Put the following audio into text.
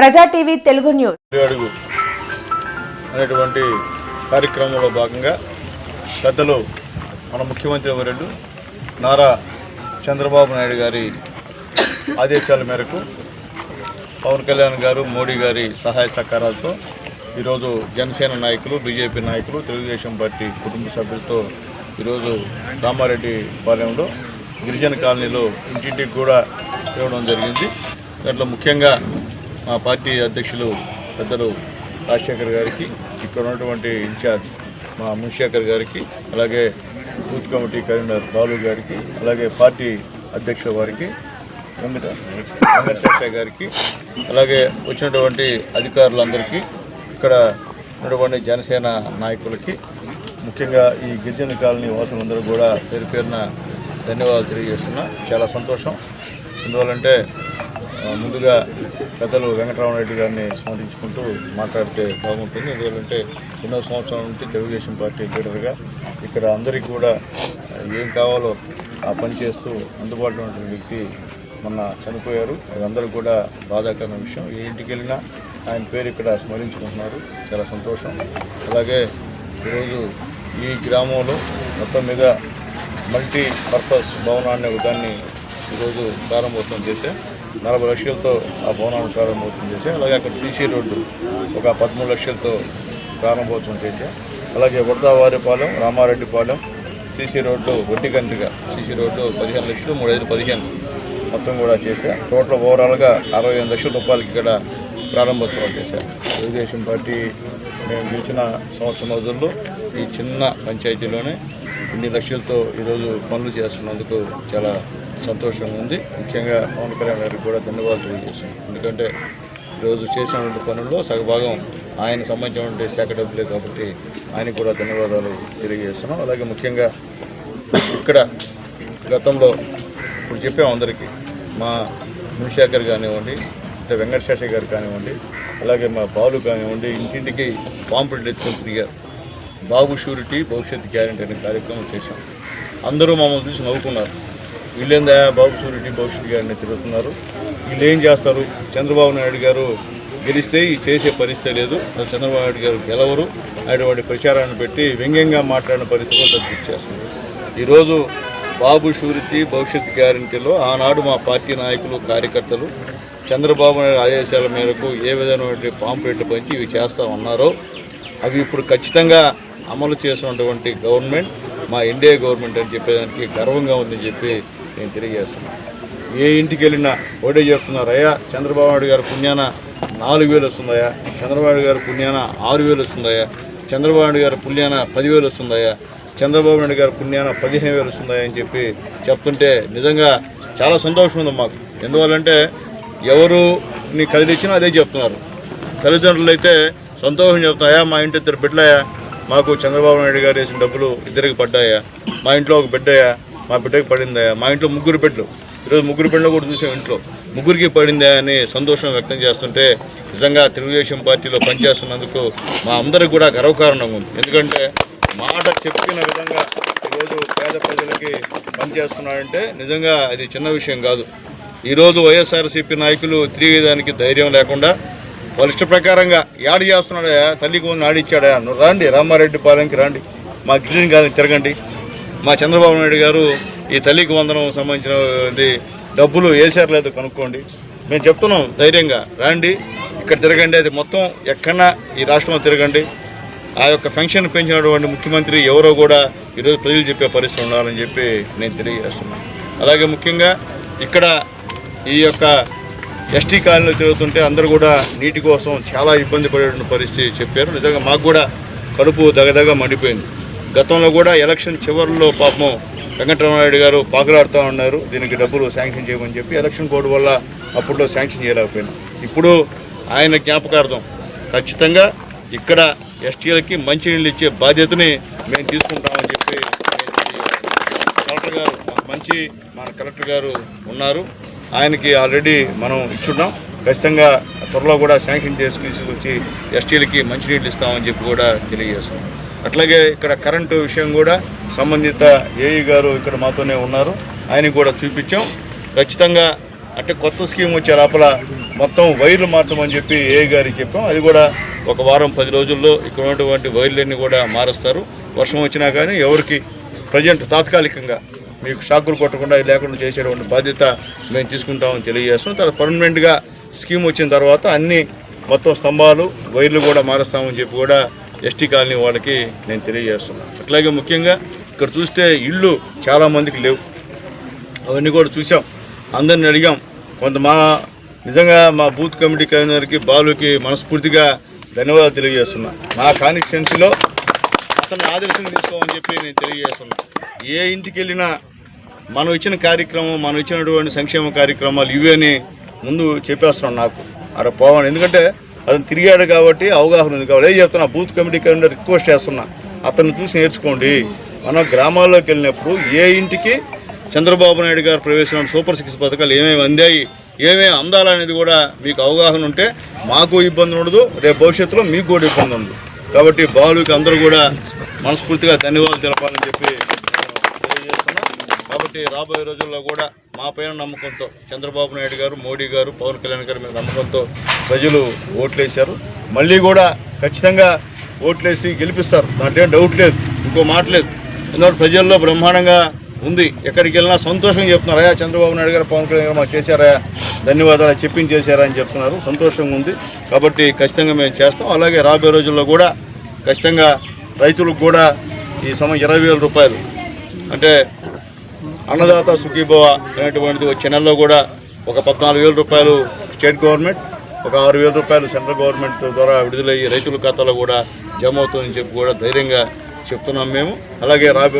ప్రజా TV Telugu news. అడుగు అనేటువంటి కార్యక్రమంలో భాగంగా పెద్దలు మన ముఖ్యమంత్రి వర్యులు నారా చంద్రబాబు నాయుడు గారి ఆదేశాల మేరకు పవన్ కళ్యాణ్ గారు మోడీ గారి సహాయ సహకారాలతో ఈరోజు జనసేన నాయకులు బీజేపీ నాయకులు తెలుగుదేశం పార్టీ కుటుంబ సభ్యులతో ఈరోజు రామారెడ్డి పాలెంలో గిరిజన కాలనీలో ఇంటింటికి కూడా ఇవ్వడం జరిగింది. దాంట్లో ముఖ్యంగా మా పార్టీ అధ్యక్షులు పెద్దలు రాజశేఖర్ గారికి ఇక్కడ ఉన్నటువంటి ఇన్ఛార్జ్ మా మున్శేఖర్ గారికి అలాగే బూత్ కమిటీ కన్వీనర్ బాలు గారికి అలాగే పార్టీ అధ్యక్షుల వారికి వెంకట వెంకటేశ్వర గారికి అలాగే వచ్చినటువంటి అధికారులందరికీ ఇక్కడ ఉన్నటువంటి జనసేన నాయకులకి ముఖ్యంగా ఈ గిరిజన కాలనీ వాసులందరూ కూడా పేరు పేరున ధన్యవాదాలు తెలియజేస్తున్నా. చాలా సంతోషం. ఎందువల్లంటే ముందుగా పెద్దలు వెంకటరామరెడ్డి గారిని స్మరించుకుంటూ మాట్లాడితే బాగుంటుంది. ఎందుకంటే ఎన్నో సంవత్సరాల నుంచి తెలుగుదేశం పార్టీ లీడర్గా ఇక్కడ అందరికీ కూడా ఏం కావాలో ఆ పని చేస్తూ అందుబాటులో ఉన్న వ్యక్తి మొన్న చనిపోయారు. అందరూ కూడా బాధాకరమైన విషయం. ఏ ఇంటికి వెళ్ళినా ఆయన పేరు ఇక్కడ స్మరించుకుంటున్నారు. చాలా సంతోషం. అలాగే ఈరోజు ఈ గ్రామంలో మొత్తం మీద మల్టీ పర్పస్ భవనాన్ని ఒకదాన్ని ఈరోజు ప్రారంభోత్సవం చేశారు. నలభై లక్షలతో ఆ భవనాన్ని ప్రారంభోత్సవం చేశాం అలాగే అక్కడ సీసీ రోడ్డు ఒక పదమూడు లక్షలతో ప్రారంభోత్సవం చేశాం అలాగే వడదావారిపాలెం రామారెడ్డిపాలెం సీసీ రోడ్డు ఒడ్డిగంటిగా సీసీ రోడ్డు పదిహేను లక్షలు మూడు ఐదు పదిహేను మొత్తం కూడా చేశా టోటల్ ఓవరాల్గా అరవై ఐదు లక్షల రూపాయలకి ఇక్కడ ప్రారంభోత్సవాలు చేశారు. తెలుగుదేశం పార్టీ మేము గెలిచిన సంవత్సరం రోజుల్లో ఈ చిన్న పంచాయతీలోనే ఇన్ని లక్షలతో ఈరోజు పనులు చేస్తున్నందుకు చాలా సంతోషంగా ఉంది ముఖ్యంగా పవన్ కళ్యాణ్ గారికి కూడా ధన్యవాదాలు తెలియజేస్తున్నాం ఎందుకంటే ఈరోజు చేసినటువంటి పనుల్లో సగభాగం ఆయన సంబంధించినటువంటి శాఖ డబ్బులే కాబట్టి ఆయనకు కూడా ధన్యవాదాలు తెలియజేస్తున్నాం. అలాగే ముఖ్యంగా ఇక్కడ గతంలో ఇప్పుడు చెప్పాము అందరికీ మా మునిశేఖర్ కానివ్వండి అంటే వెంకటశేష గారు కానివ్వండి అలాగే మా బాలు కానివ్వండి ఇంటింటికి పాంపులు ఎత్తుకొని తిరిగారు. బాబు షూరిటీ భవిష్యత్ గ్యారెంటీ అనే కార్యక్రమం చేశాం. అందరూ మమ్మల్ని చూసి నవ్వుకున్నారు. వీళ్ళేందా బాబు షూరిటీ భవిష్యత్ గారిని తిరుగుతున్నారు వీళ్ళు ఏం చేస్తారు? చంద్రబాబు నాయుడు గారు గెలిస్తే ఈ చేసే పరిస్థితి లేదు. చంద్రబాబు నాయుడు గారు గెలవరు. అటువంటి ప్రచారాన్ని పెట్టి వ్యంగ్యంగా మాట్లాడిన పరిస్థితి కూడా తగ్గించేస్తుంది ఈరోజు బాబు షూరిటీ భవిష్యత్ గ్యారంటీలో ఆనాడు మా పార్టీ నాయకులు కార్యకర్తలు చంద్రబాబు నాయుడు ఆదేశాల మేరకు ఏ విధమైనటువంటి పాంప్లెట్లు పంచి ఇవి చేస్తా ఉన్నారో అవి ఇప్పుడు ఖచ్చితంగా అమలు చేసినటువంటి గవర్నమెంట్ మా ఎన్డీఏ గవర్నమెంట్ అని చెప్పేదానికి గర్వంగా ఉందని చెప్పి నేను తెలియజేస్తున్నాను ఏ ఇంటికి వెళ్ళినా ఒకటే చెప్తున్నారు అయ్యా చంద్రబాబు నాయుడు గారి పుణ్యాన నాలుగు వేలు వస్తుందయ్యా. చంద్రబాబు నాయుడు గారి పుణ్యాన ఆరు వేలు వస్తుందయ్యా. చంద్రబాబు నాయుడు గారి పుణ్యాన పదివేలు వస్తుందయ్యా. చంద్రబాబు నాయుడు గారి పుణ్యాన పదిహేను వేలు వస్తుందయ్యా అని చెప్పి చెప్తుంటే నిజంగా చాలా సంతోషం ఉంది మాకు. ఎందువల్లంటే ఎవరు నీ కదిలిచ్చినా అదే చెప్తున్నారు. తల్లిదండ్రులు అయితే సంతోషం చెప్తున్నాయా మా ఇంటి ఇద్దరు బిడ్డలయ్యా మాకు చంద్రబాబు నాయుడు గారు వేసిన డబ్బులు ఇద్దరికి పడ్డాయా మా ఇంట్లో ఒక బిడ్డయ్యా మా బిడ్డకి పడిందయా మా ఇంట్లో ముగ్గురు బిడ్డలు. ఈరోజు ముగ్గురు బిడ్డలు కూడా చూసాం ఇంట్లో. ముగ్గురికి పడిందా అని సంతోషం వ్యక్తం చేస్తుంటే నిజంగా తెలుగుదేశం పార్టీలో పనిచేస్తున్నందుకు మా అందరికి కూడా గర్వకారణంగా ఉంది. ఎందుకంటే మాట చెప్పిన విధంగా ఈరోజు పేద ప్రజలకి పనిచేస్తున్నాడంటే నిజంగా అది చిన్న విషయం కాదు. ఈరోజు వైఎస్ఆర్సీపీ నాయకులు తిరిగేదానికి ధైర్యం లేకుండా వాళ్ళ ఇష్ట ప్రకారంగా యాడ్ చేస్తున్నాడా? తల్లికి ముందు ఆడిచ్చాడా రండి రామారెడ్డి పాలెంకి రండి. మా గిరిజన గారిని తిరగండి. మా చంద్రబాబు నాయుడు గారు ఈ తల్లికి వందనం సంబంధించినది డబ్బులు వేసారు లేదో కనుక్కోండి. మేము చెప్తున్నాం ధైర్యంగా. రండి ఇక్కడ తిరగండి. అది మొత్తం ఎక్కడన్నా ఈ రాష్ట్రంలో తిరగండి. ఆ యొక్క ఫంక్షన్ పెంచినటువంటి ముఖ్యమంత్రి ఎవరో కూడా ఈరోజు ప్రజలు చెప్పే పరిస్థితి ఉండాలని చెప్పి నేను తెలియజేస్తున్నాను. అలాగే ముఖ్యంగా ఇక్కడ ఈ యొక్క ఎస్టీ కాలనీలో తిరుగుతుంటే అందరూ కూడా నీటి కోసం చాలా ఇబ్బంది పడేటువంటి పరిస్థితి చెప్పారు. నిజంగా మాకు కూడా కడుపు దగదగ మండిపోయింది. గతంలో కూడా ఎలక్షన్ చివరిలో పాపం వెంకటరామనాయుడు గారు పాకులాడుతూ ఉన్నారు. దీనికి డబ్బులు శాంక్షన్ చేయమని చెప్పి ఎలక్షన్ కోడ్ వల్ల అప్పట్లో శాంక్షన్ చేయలేకపోయినా. ఇప్పుడు ఆయన జ్ఞాపకార్థం ఖచ్చితంగా ఇక్కడ ఎస్టీలకి మంచినీళ్ళు ఇచ్చే బాధ్యతని మేము తీసుకుంటామని చెప్పి కలెక్టర్ గారు మంచి మన కలెక్టర్ గారు ఉన్నారు. ఆయనకి ఆల్రెడీ మనం ఇచ్చున్నాం. ఖచ్చితంగా త్వరలో కూడా శాంక్షన్ చేసుకుని వచ్చి ఎస్టీలకి మంచినీళ్ళు ఇస్తామని చెప్పి కూడా తెలియజేస్తాం అట్లాగే ఇక్కడ కరెంటు విషయం కూడా సంబంధిత ఏఈ గారు ఇక్కడ మాతోనే ఉన్నారు. ఆయనకి కూడా చూపించాం. ఖచ్చితంగా అంటే కొత్త స్కీమ్ వచ్చే లోపల మొత్తం వైర్లు మార్చమని చెప్పి ఏఐ గారికి చెప్పాం. అది కూడా ఒక వారం పది రోజుల్లో ఇక్కడ ఉన్నటువంటి వైర్లన్నీ కూడా మారుస్తారు. వర్షం వచ్చినా కానీ ఎవరికి ప్రజెంట్ తాత్కాలికంగా మీకు షాకులు కొట్టకుండా లేకుండా చేసేటువంటి బాధ్యత మేము తీసుకుంటామని తెలియజేస్తాం తర్వాత పర్మనెంట్గా స్కీమ్ వచ్చిన తర్వాత అన్ని మొత్తం స్తంభాలు వైర్లు కూడా మారుస్తామని చెప్పి కూడా ఎస్టీ కాలనీ వాళ్ళకి నేను తెలియజేస్తున్నాను అట్లాగే ముఖ్యంగా ఇక్కడ చూస్తే ఇళ్ళు చాలామందికి లేవు. అవన్నీ కూడా చూసాం అందరిని అడిగాం. కొంత మా నిజంగా మా బూత్ కమిటీ కన్వీనర్కి బాలుకి మనస్ఫూర్తిగా ధన్యవాదాలు తెలియజేస్తున్నా. మా కాన్స్టిట్యున్సీలో అతను ఆదర్శం తీసుకోమని చెప్పి నేను తెలియజేస్తున్నా. ఏ ఇంటికి వెళ్ళినా మనం ఇచ్చిన కార్యక్రమం మనం ఇచ్చినటువంటి సంక్షేమ కార్యక్రమాలు ఇవే అని ముందు చెప్పేస్తున్నాం నాకు. అక్కడ పోవాలి. ఎందుకంటే అతను తిరిగాడు కాబట్టి అవగాహన ఉంది కాబట్టి ఏం చెప్తున్నా బూత్ కమిటీ కన్వీనర్ రిక్వెస్ట్ చేస్తున్నా. అతన్ని చూసి నేర్చుకోండి. మనం గ్రామాల్లోకి వెళ్ళినప్పుడు ఏ ఇంటికి చంద్రబాబు నాయుడు గారు ప్రవేశం సూపర్ సిక్స్ పథకాలు ఏమేమి అందాయి ఏమేమి అందాలనేది కూడా మీకు అవగాహన ఉంటే మాకు ఇబ్బంది ఉండదు రేపు భవిష్యత్తులో మీకు కూడా ఇబ్బంది ఉండదు. కాబట్టి బాలుకి అందరూ కూడా మనస్ఫూర్తిగా ధన్యవాదాలు తెలపాలని చెప్పి తెలియజేస్తున్నా. కాబట్టి రాబోయే రోజుల్లో కూడా మా పైన నమ్మకంతో చంద్రబాబు నాయుడు గారు మోడీ గారు పవన్ కళ్యాణ్ గారి మీద నమ్మకంతో ప్రజలు ఓట్లేశారు. మళ్ళీ కూడా ఖచ్చితంగా ఓట్లేసి గెలిపిస్తారు. దాంట్లో ఏం డౌట్ లేదు. ఇంకో మాట లేదు. ఎందుకంటే ప్రజల్లో బ్రహ్మాండంగా ఉంది. ఎక్కడికి వెళ్ళినా సంతోషంగా చెప్తున్నారు. అయ్యా చంద్రబాబు నాయుడు గారు పవన్ కళ్యాణ్ గారు మాకు చేశారా? ధన్యవాదాలు చెప్పించేశారా అని చెప్తున్నారు. సంతోషంగా ఉంది. కాబట్టి ఖచ్చితంగా మేము చేస్తాం. అలాగే రాబోయే రోజుల్లో కూడా ఖచ్చితంగా రైతులకు కూడా ఈ సమయం ఇరవై వేల రూపాయలు. అంటే అన్నదాత సుఖీభవ అనేటువంటిది ఒక నెలలో కూడా ఒక పద్నాలుగు వేల రూపాయలు స్టేట్ గవర్నమెంట్ ఒక ఆరు వేల రూపాయలు సెంట్రల్ గవర్నమెంట్ ద్వారా విడుదలయ్యి రైతుల ఖాతాలో కూడా జమ అవుతుందని చెప్పి కూడా ధైర్యంగా చెప్తున్నాం మేము. అలాగే రాబోయే